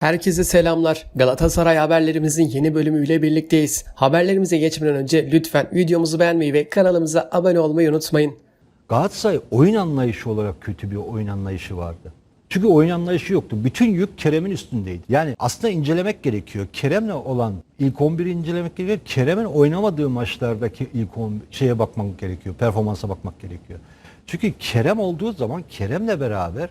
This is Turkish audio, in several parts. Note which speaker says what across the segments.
Speaker 1: Herkese selamlar. Galatasaray haberlerimizin yeni bölümüyle birlikteyiz. Haberlerimize geçmeden önce lütfen videomuzu beğenmeyi ve kanalımıza abone olmayı unutmayın.
Speaker 2: Galatasaray oyun anlayışı olarak kötü bir oyun anlayışı vardı. Çünkü oyun anlayışı yoktu. Bütün yük Kerem'in üstündeydi. Yani aslında incelemek gerekiyor. Kerem'le olan ilk 11'i incelemek gerekiyor. Kerem'in oynamadığı maçlardaki ilk 11 şeye bakmak gerekiyor. Performansa bakmak gerekiyor. Çünkü Kerem olduğu zaman Kerem'le beraber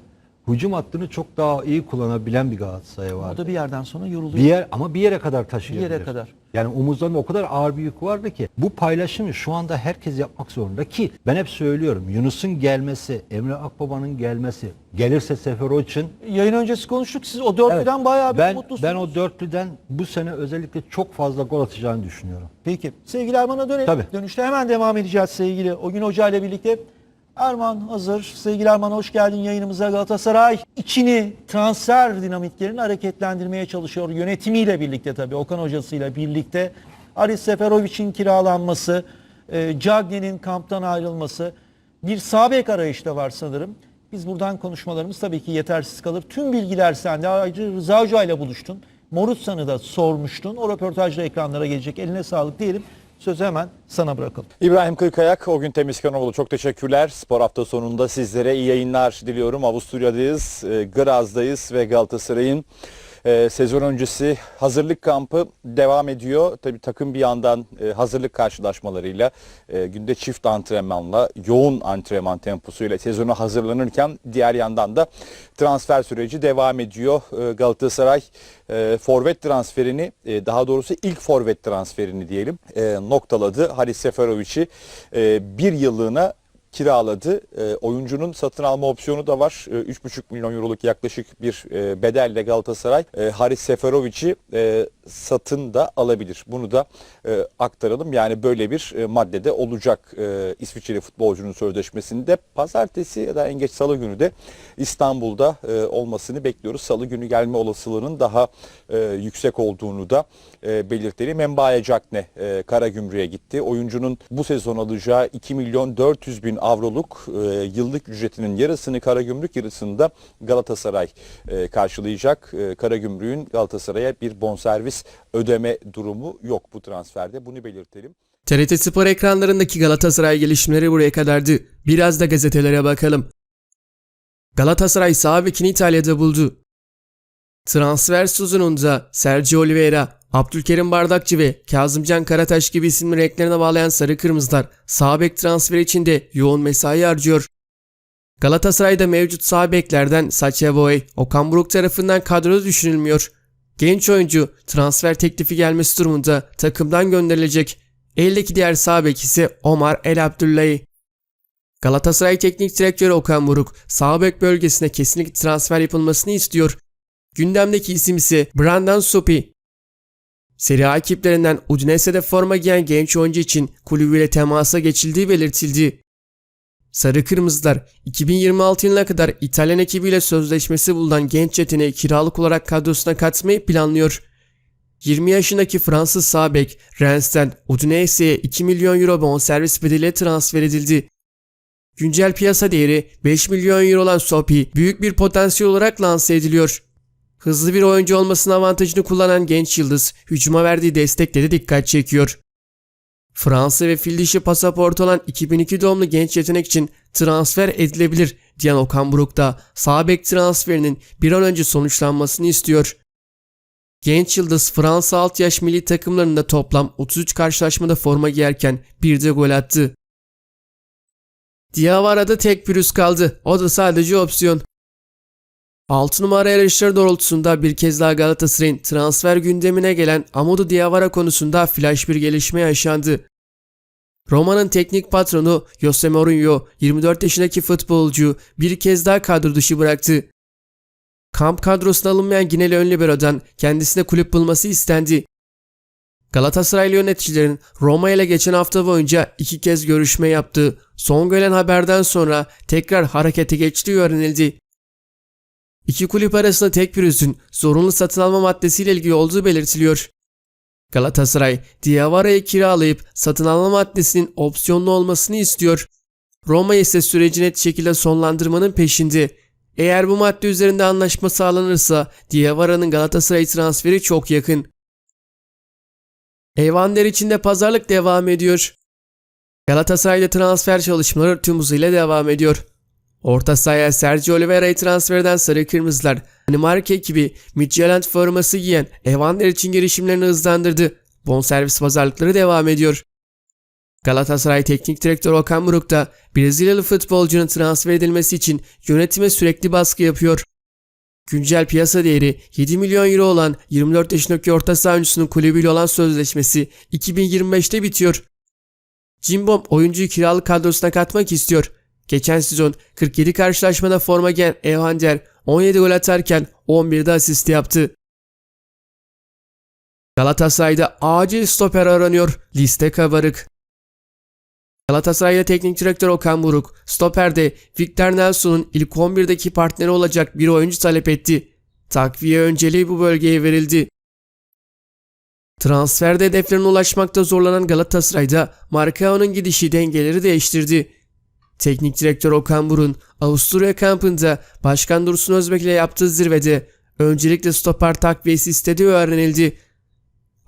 Speaker 2: hücum hattını çok daha iyi kullanabilen bir Galatasaray
Speaker 3: O
Speaker 2: vardı.
Speaker 3: da bir yerden sonra yoruluyor.
Speaker 2: Bir yer ama bir yere kadar taşıyabilir.
Speaker 3: Bir yere kadar.
Speaker 2: Yani omuzlarında o kadar ağır bir yük vardı ki bu paylaşımı şu anda herkes yapmak zorunda ki ben hep söylüyorum Yunus'un gelmesi, Emre Akbaba'nın gelmesi, gelirse Seferoviç'in
Speaker 3: Yayın öncesi konuştuk. Siz o dörtlüden
Speaker 2: Evet,
Speaker 3: bayağı bir
Speaker 2: ben,
Speaker 3: mutlusunuz.
Speaker 2: ben o dörtlüden bu sene özellikle çok fazla gol atacağını düşünüyorum.
Speaker 3: Peki. Sevgili Erman'a dönelim.
Speaker 2: Tabii.
Speaker 3: Dönüşte hemen devam edeceğiz sevgili o gün Hoca ile birlikte. Erman hazır. Sevgili Erman hoş geldin yayınımıza. Galatasaray içini transfer dinamiklerini hareketlendirmeye çalışıyor. Yönetimiyle birlikte tabii. Okan hocasıyla birlikte. Aris Seferovic'in kiralanması, e, Cagney'in kamptan ayrılması. Bir sağ bek arayışı da var sanırım. Biz buradan konuşmalarımız tabii ki yetersiz kalır. Tüm bilgiler sende. Ayrıca Rıza Hoca ile buluştun. Morutsan'ı da sormuştun. O röportajda ekranlara gelecek. Eline sağlık diyelim. Sözü hemen sana bırakalım.
Speaker 4: İbrahim Kırkayak, o gün Temizkanoğlu çok teşekkürler. Spor hafta sonunda sizlere iyi yayınlar diliyorum. Avusturya'dayız, e, Graz'dayız ve Galatasaray'ın e, sezon öncesi hazırlık kampı devam ediyor. Tabii takım bir yandan e, hazırlık karşılaşmalarıyla, e, günde çift antrenmanla, yoğun antrenman temposuyla sezona hazırlanırken diğer yandan da transfer süreci devam ediyor. E, Galatasaray e, forvet transferini, e, daha doğrusu ilk forvet transferini diyelim e, noktaladı. Haris Seferovic'i e, bir yıllığına kiraladı. E, oyuncunun satın alma opsiyonu da var. E, 3,5 milyon euroluk yaklaşık bir e, bedelle Galatasaray e, Haris Seferovic'i e, satın da alabilir. Bunu da e, aktaralım. Yani böyle bir e, maddede olacak e, İsviçreli futbolcunun sözleşmesinde. Pazartesi ya da en geç salı günü de İstanbul'da e, olmasını bekliyoruz. Salı günü gelme olasılığının daha e, yüksek olduğunu da e, belirtelim. Embaye Cakne e, Karagümrük'e gitti. Oyuncunun bu sezon alacağı 2 milyon 400 bin avroluk e, yıllık ücretinin yarısını Karagümrük yarısını da Galatasaray e, karşılayacak. E, Karagümrük'ün Galatasaray'a bir bonservis ödeme durumu yok bu transferde. Bunu belirtelim.
Speaker 1: TRT Spor ekranlarındaki Galatasaray gelişmeleri buraya kadardı. Biraz da gazetelere bakalım. Galatasaray sağ bekini İtalya'da buldu. Transfer sezonunda Sergio Oliveira, Abdülkerim Bardakçı ve Kazımcan Karataş gibi isimli renklerine bağlayan Sarı Kırmızılar sağ bek transferi için de yoğun mesai harcıyor. Galatasaray'da mevcut sağ beklerden Sacha Boey, Okan Buruk tarafından kadroda düşünülmüyor. Genç oyuncu transfer teklifi gelmesi durumunda takımdan gönderilecek. Eldeki diğer sağ bek ise Omar El Abdullahi. Galatasaray Teknik Direktörü Okan Buruk sağ bek bölgesine kesinlikle transfer yapılmasını istiyor. Gündemdeki isim ise Brandon Sopi. Serie A ekiplerinden Udinese'de forma giyen genç oyuncu için kulübüyle temasa geçildiği belirtildi. Sarı Kırmızılar 2026 yılına kadar İtalyan ekibiyle sözleşmesi bulunan genç yeteneği kiralık olarak kadrosuna katmayı planlıyor. 20 yaşındaki Fransız sağ bek Rennes'ten Udinese'ye 2 milyon euro bonservis bedeliyle transfer edildi. Güncel piyasa değeri 5 milyon euro olan Sopi büyük bir potansiyel olarak lanse ediliyor. Hızlı bir oyuncu olmasının avantajını kullanan genç yıldız hücuma verdiği destekle de dikkat çekiyor. Fransa ve fil dişi pasaport olan 2002 doğumlu genç yetenek için transfer edilebilir diyen Okan Buruk da sağ transferinin bir an önce sonuçlanmasını istiyor. Genç yıldız Fransa alt yaş milli takımlarında toplam 33 karşılaşmada forma giyerken bir de gol attı. Diavara'da tek pürüz kaldı. O da sadece opsiyon. 6 numara yarışları doğrultusunda bir kez daha Galatasaray'ın transfer gündemine gelen Amadou Diawara konusunda flash bir gelişme yaşandı. Roma'nın teknik patronu Jose Mourinho 24 yaşındaki futbolcu bir kez daha kadro dışı bıraktı. Kamp kadrosuna alınmayan Gineli ön libero'dan kendisine kulüp bulması istendi. Galatasaraylı yöneticilerin Roma ile geçen hafta boyunca iki kez görüşme yaptığı son gelen haberden sonra tekrar harekete geçtiği öğrenildi. İki kulüp arasında tek pürüzün zorunlu satın alma maddesiyle ilgili olduğu belirtiliyor. Galatasaray, Diavara'yı kiralayıp satın alma maddesinin opsiyonlu olmasını istiyor. Roma ise süreci net şekilde sonlandırmanın peşinde. Eğer bu madde üzerinde anlaşma sağlanırsa Diavara'nın Galatasaray transferi çok yakın. Evander için de pazarlık devam ediyor. Galatasaray'da transfer çalışmaları tüm hızıyla devam ediyor. Orta sahaya Sergio Oliveira'yı transfer eden Sarı Kırmızılar, Danimarka ekibi Midtjylland forması giyen Evander için girişimlerini hızlandırdı. Bonservis pazarlıkları devam ediyor. Galatasaray Teknik Direktörü Okan Buruk da Brezilyalı futbolcunun transfer edilmesi için yönetime sürekli baskı yapıyor. Güncel piyasa değeri 7 milyon euro olan 24 yaşındaki orta saha oyuncusunun kulübüyle olan sözleşmesi 2025'te bitiyor. Cimbom oyuncuyu kiralık kadrosuna katmak istiyor. Geçen sezon 47 karşılaşmada forma giyen Evander 17 gol atarken 11'de asist yaptı. Galatasaray'da acil stoper aranıyor. Liste kabarık. Galatasaray'da teknik direktör Okan Buruk, stoperde Victor Nelson'un ilk 11'deki partneri olacak bir oyuncu talep etti. Takviye önceliği bu bölgeye verildi. Transferde hedeflerine ulaşmakta zorlanan Galatasaray'da Marcao'nun gidişi dengeleri değiştirdi. Teknik direktör Okan Burun, Avusturya kampında Başkan Dursun Özbek ile yaptığı zirvede öncelikle stoper takviyesi istediği öğrenildi.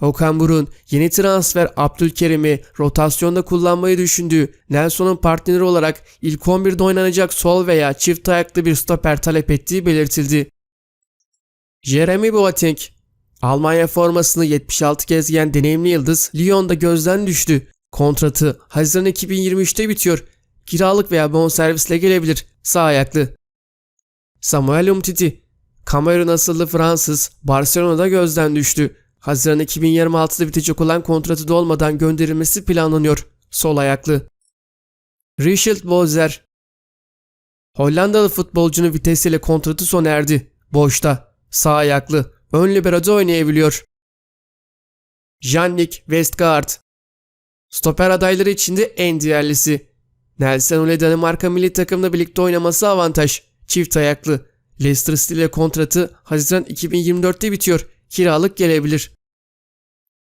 Speaker 1: Okan Burun yeni transfer Abdülkerim'i rotasyonda kullanmayı düşündüğü Nelson'un partneri olarak ilk 11'de oynanacak sol veya çift ayaklı bir stoper talep ettiği belirtildi. Jeremy Boateng Almanya formasını 76 kez giyen deneyimli yıldız Lyon'da gözden düştü. Kontratı Haziran 2023'te bitiyor. Kiralık veya bonservisle gelebilir. Sağ ayaklı. Samuel Umtiti Kamerun asıllı Fransız Barcelona'da gözden düştü. Haziran 2026'da bitecek olan kontratı dolmadan gönderilmesi planlanıyor. Sol ayaklı. Richard Bozer Hollandalı futbolcunun vitesiyle kontratı sona erdi. Boşta. Sağ ayaklı. Ön libero'da oynayabiliyor. Jannik Westgaard Stoper adayları içinde en değerlisi. Nelson Ole Danimarka milli takımda birlikte oynaması avantaj. Çift ayaklı. Leicester City ile kontratı Haziran 2024'te bitiyor. Kiralık gelebilir.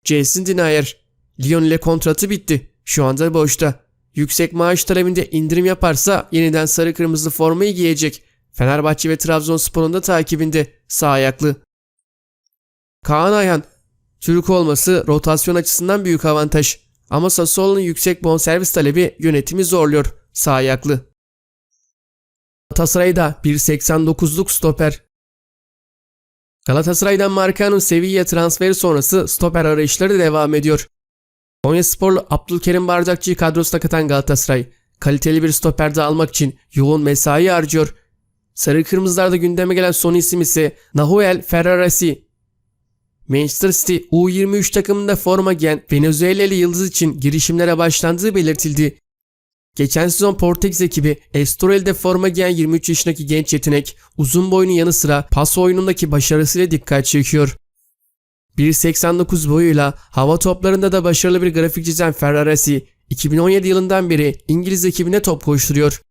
Speaker 1: Jason Denier. Lyon ile kontratı bitti. Şu anda boşta. Yüksek maaş talebinde indirim yaparsa yeniden sarı kırmızı formayı giyecek. Fenerbahçe ve Trabzonspor'un da takibinde. Sağ ayaklı. Kaan Ayhan. Türk olması rotasyon açısından büyük avantaj. Ama Sassuolo'nun yüksek bonservis talebi yönetimi zorluyor. Sağ ayaklı. Galatasaray'da 1.89'luk stoper. Galatasaray'dan Marca'nın Sevilla transferi sonrası stoper arayışları devam ediyor. Konyasporlu Abdülkerim Bardakçı'yı kadrosuna katan Galatasaray, kaliteli bir stoper de almak için yoğun mesai harcıyor. Sarı Kırmızılar'da gündeme gelen son isim ise Nahuel Ferraresi. Manchester City U23 takımında forma giyen Venezuelalı yıldız için girişimlere başlandığı belirtildi. Geçen sezon Portekiz ekibi Estoril'de forma giyen 23 yaşındaki genç yetenek uzun boyunun yanı sıra pas oyunundaki başarısıyla dikkat çekiyor. 1.89 boyuyla hava toplarında da başarılı bir grafik çizen Ferraresi 2017 yılından beri İngiliz ekibine top koşturuyor.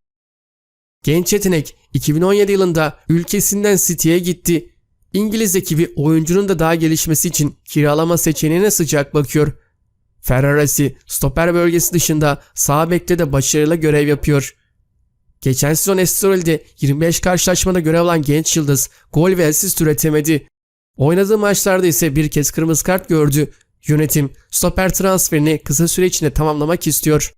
Speaker 1: Genç yetenek 2017 yılında ülkesinden City'ye gitti. İngiliz ekibi oyuncunun da daha gelişmesi için kiralama seçeneğine sıcak bakıyor. Ferraresi stoper bölgesi dışında sağ bekte de başarılı görev yapıyor. Geçen sezon Estoril'de 25 karşılaşmada görev alan genç yıldız gol ve asist üretemedi. Oynadığı maçlarda ise bir kez kırmızı kart gördü. Yönetim stoper transferini kısa süre içinde tamamlamak istiyor.